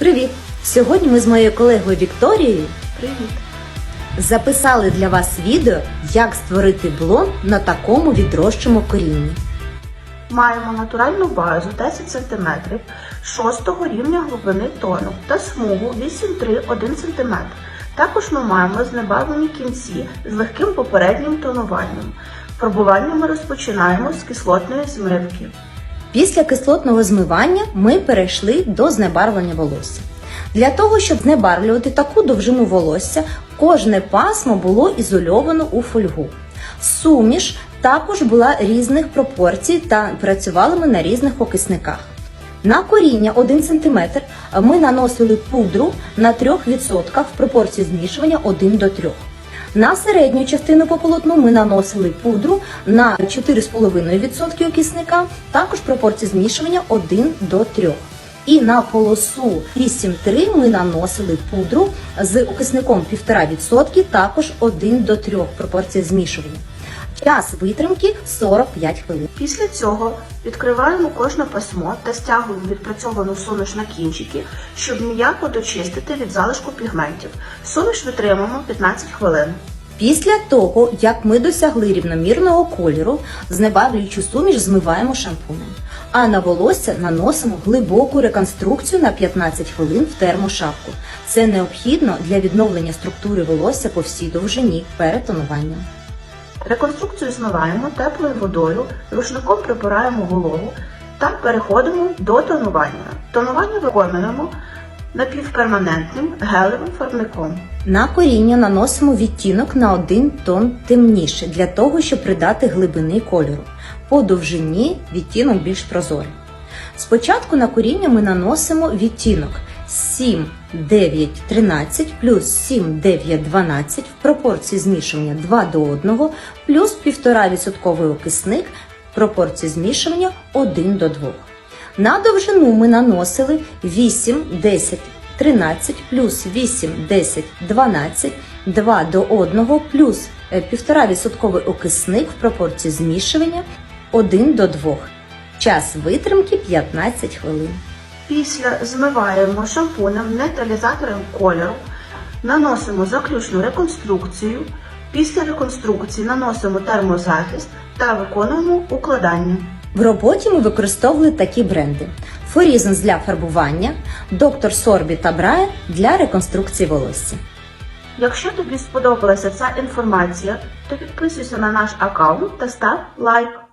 Привіт! Сьогодні ми з моєю колегою Вікторією Привіт! записали для вас відео, як створити блонд на такому відрощому корінні. Маємо натуральну базу 10 см 6 рівня глибини тону та смугу 8,3-1 см. Також ми маємо знебавлені кінці з легким попереднім тонуванням. Пробування ми розпочинаємо з кислотної змивки. Після кислотного змивання ми перейшли до знебарвлення волосся. Для того, щоб знебарвлювати таку довжину волосся, кожне пасмо було ізольовано у фольгу. Суміш також була різних пропорцій та працювали ми на різних окисниках. На коріння 1 см ми наносили пудру на 3% в пропорції змішування 1 до 3. На середню частину по полотну ми наносили пудру на 4,5% окисника, також пропорції змішування 1 до 3. І на полосу 8,3 ми наносили пудру з окисником 1,5%, також 1 до 3 пропорції змішування. Час витримки 45 хвилин. Після цього відкриваємо кожне пасмо та стягуємо відпрацьовану суміш на кінчики, щоб м'яко дочистити від залишку пігментів. Суміш витримуємо 15 хвилин. Після того, як ми досягли рівномірного кольору, знебавлюючу суміш змиваємо шампунем. А на волосся наносимо глибоку реконструкцію на 15 хвилин в термошапку. Це необхідно для відновлення структури волосся по всій довжині перед тонуванням. Реконструкцію змиваємо теплою водою, рушником прибираємо вологу та переходимо до тонування. Тонування виконуємо напівперманентним гелевим фарбником. На коріння наносимо відтінок на один тон темніше для того, щоб придати глибини кольору. По довжині відтінок більш прозорий. Спочатку на коріння ми наносимо відтінок 7, 9, 13 плюс 7, 9, 12 в пропорції змішування 2 до 1 плюс 1,5% окисник в пропорції змішування 1 до 2. На довжину ми наносили 8, 10, 13 плюс 8, 10, 12, 2 до 1 плюс е, 1,5% окисник в пропорції змішування 1 до 2. Час витримки 15 хвилин. Після змиваємо шампунем нейтралізатором кольору, наносимо заключну реконструкцію. Після реконструкції наносимо термозахист та виконуємо укладання. В роботі ми використовували такі бренди: Форізенс для фарбування, Доктор Сорбі та Брайан для реконструкції волосся. Якщо тобі сподобалася ця інформація, то підписуйся на наш аккаунт та став лайк.